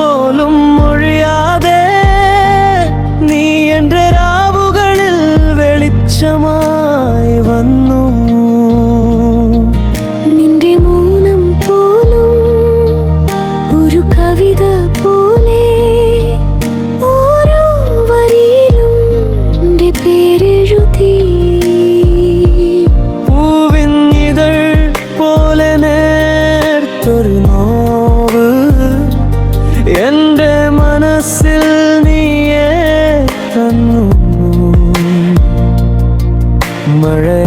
പോലും മൊഴിയാതെ നീ എന്റെ രാവുകളിൽ വെളിച്ചമായി വന്നു. നിന്റെ മൗനം പോലും ഒരു കവിത പോലെ മഴയായി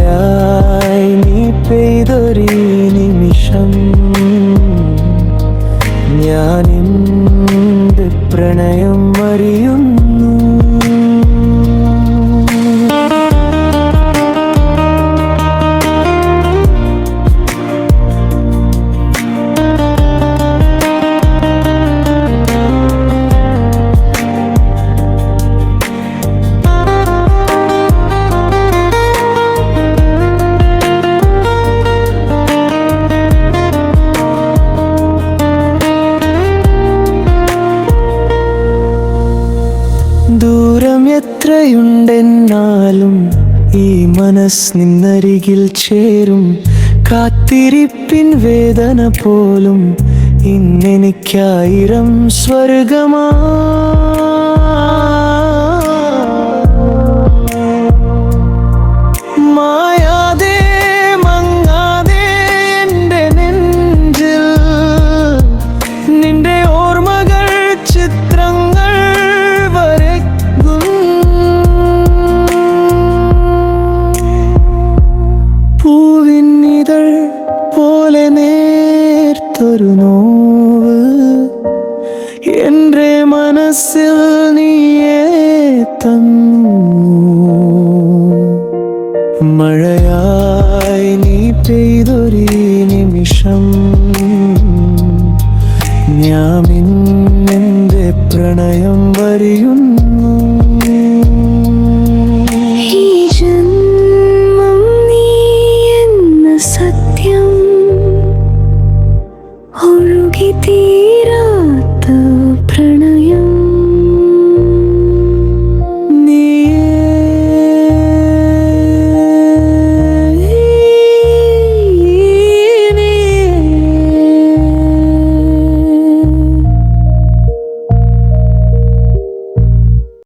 ദൂരം എത്രയുണ്ടെന്നാലും ഈ മനസ് നിന്നരികിൽ ചേരും. കാത്തിരിപ്പിൻ വേദന പോലും ഇന്നെനിക്കായിരം സ്വർഗമാ എന്റെ മനസ്സിൽ നീയേ തന്നു. മഴയായി നീ പെയ്തൊരു നിമിഷം. ഞാൻ എന്റെ പ്രണയം വരിയുന്നു. സത്യം ഒഴുകി തീ turn on